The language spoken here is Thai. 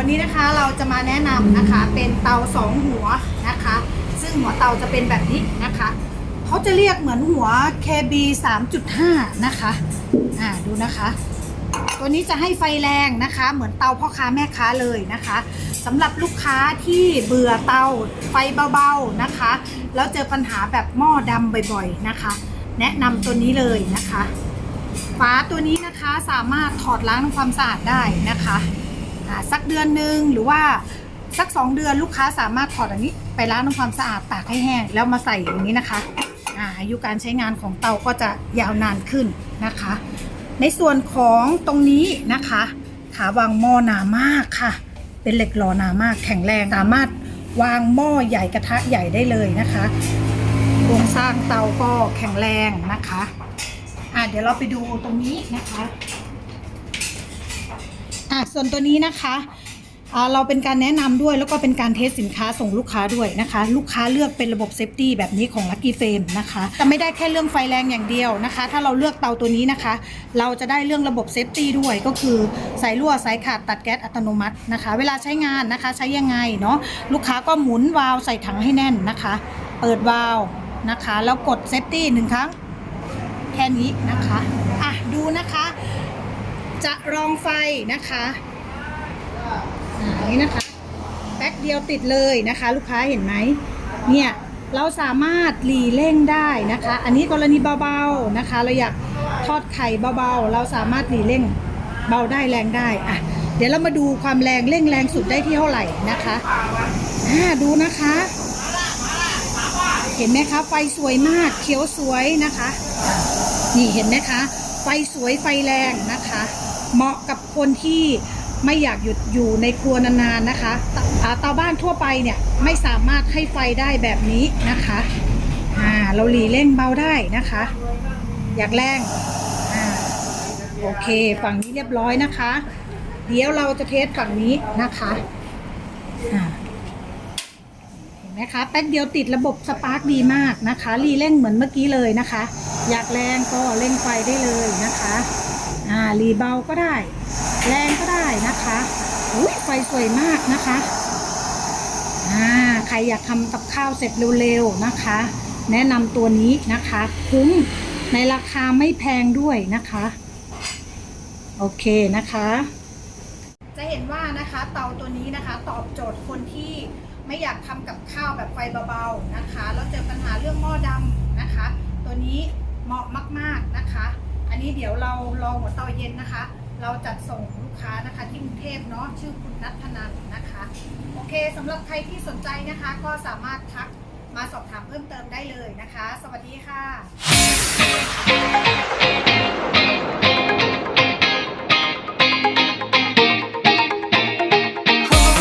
วันนี้นะคะเราจะมาแนะนำนะคะ เป็นเตาสองหัวนะคะ ซึ่งหัวเตาจะเป็นแบบนี้นะคะเขาจะเรียกเหมือนหัว KB 3.5 นะคะอ่าดูนะคะ ตัวนี้จะให้ไฟแรงนะคะ เหมือนเตาพ่อค้าแม่ค้าเลยนะคะสำหรับลูกค้าที่เบื่อเตาไฟเบาๆนะคะ แล้วเจอปัญหาแบบหม้อดำบ่อยๆนะคะ แนะนำตัวนี้เลยนะคะฝาตัวนี้นะคะสามารถถอดล้างทำความสะอาดได้นะคะ สักเดือนหนึ่งหรือว่าสัก 2 เดือนลูกค้าสามารถถอดอันนี้ไปล้างทำความสะอาดตากให้แห้ง แล้วมาใส่อย่างนี้นะคะอาอายุการใช้งานของเตาก็จะยาวนานขึ้นนะคะ ในส่วนของตรงนี้นะคะขาวางหม้อหนามากค่ะ เป็นเหล็กหล่อหนามากแข็งแรงสามารถวางหม้อใหญ่กระทะใหญ่ได้เลยนะคะโครงสร้างเตาก็แข็งแรงนะคะอะเดี๋ยวเราไปดูตรงนี้นะคะ อะส่วนตัวนี้นะคะอ่าเราเป็นการแนะนำด้วยแล้วก็เป็นการเทสสินค้าส่งลูกค้าด้วยนะคะ ลูกค้าเลือกเป็นระบบเซฟตี้แบบนี้ของ Lucky f a m e นะคะแต่ไม่ได้แค่เรื่องไฟแรงอย่างเดียวนะคะ ถ้าเราเลือกเตาตัวนี้นะคะ เราจะได้เรื่องระบบเซฟตี้ด้วยก็คือสายรั่วสายขาดตัดแก๊สอัตโนมัตินะคะ เวลาใช้งานนะคะใช้ยังไงเนาะลูกค้าก็หมุนวาล์วใส่ถังให้แน่นนะคะ เปิดวาล์วนะคะ แล้วกดเซฟตี้หนึ่งครั้งแค่นี้นะคะอะดูนะคะ จะรองไฟนะคะอ่าอย่างนี้นะคะแป๊กเดียวติดเลยนะคะ ลูกค้าเห็นไหมเนี่ยเราสามารถหลีเร่งได้นะคะ อันนี้กรณีเบาๆนะคะ เราอยากทอดไข่เบาๆ เราสามารถหลีเร่งเบาได้แรงได้อะเดี๋ยวเรามาดูความแรงเร่งแรงสุดได้ที่เท่าไหร่นะคะอ่าดูนะคะ เห็นไหมคะไฟสวยมากเขียวสวยนะคะ นี่เห็นไหมคะ ไฟสวยไฟแรงนะคะ เหมาะกับคนที่ไม่อยากหยุดอยู่ในครัวนานๆนะคะเตอ่าเตาบ้านทั่วไปเนี่ยไม่สามารถให้ไฟได้แบบนี้นะคะอ่าเราหลีเร่งเบาได้นะคะ อยากแรงอ่าโอเคฝั่งนี้เรียบร้อยนะคะ เดี๋ยวเราจะเทสฝั่งนี้นะคะอ่าเห็นไหมคะแป๊กเดียวติดระบบสปาร์กดีมากนะคะรีเร่งเหมือนเมื่อกี้เลยนะคะ อยากแรงก็เร่งไฟได้เลยนะคะอ่ารีเบาก็ได้ แรงก็ได้นะคะอุ้ยไฟสวยมากนะคะอ่าใครอยากทำกับข้าวเสร็จเร็วๆนะคะ แนะนำตัวนี้นะคะ คุ้มในราคาไม่แพงด้วยนะคะ โอเคนะคะ จะเห็นว่านะคะเตาตัวนี้นะคะ ตอบโจทย์คนที่ไม่อยากทำกับข้าวแบบไฟเบาๆนะคะ แล้วเจอปัญหาเรื่องหม้อดำนะคะ ตัวนี้ เหมาะมาก ๆนะคะ อันนี้เดี๋ยวเราลองหัวเตาเย็นนะคะ เราจัดส่งลูกค้านะคะที่กรุงเทพเนาะชื่อคุณนัทนันนะคะ โอเคสำหรับใครที่สนใจนะคะ ก็สามารถทักมาสอบถามเพิ่มเติมได้เลยนะคะ สวัสดีค่ะ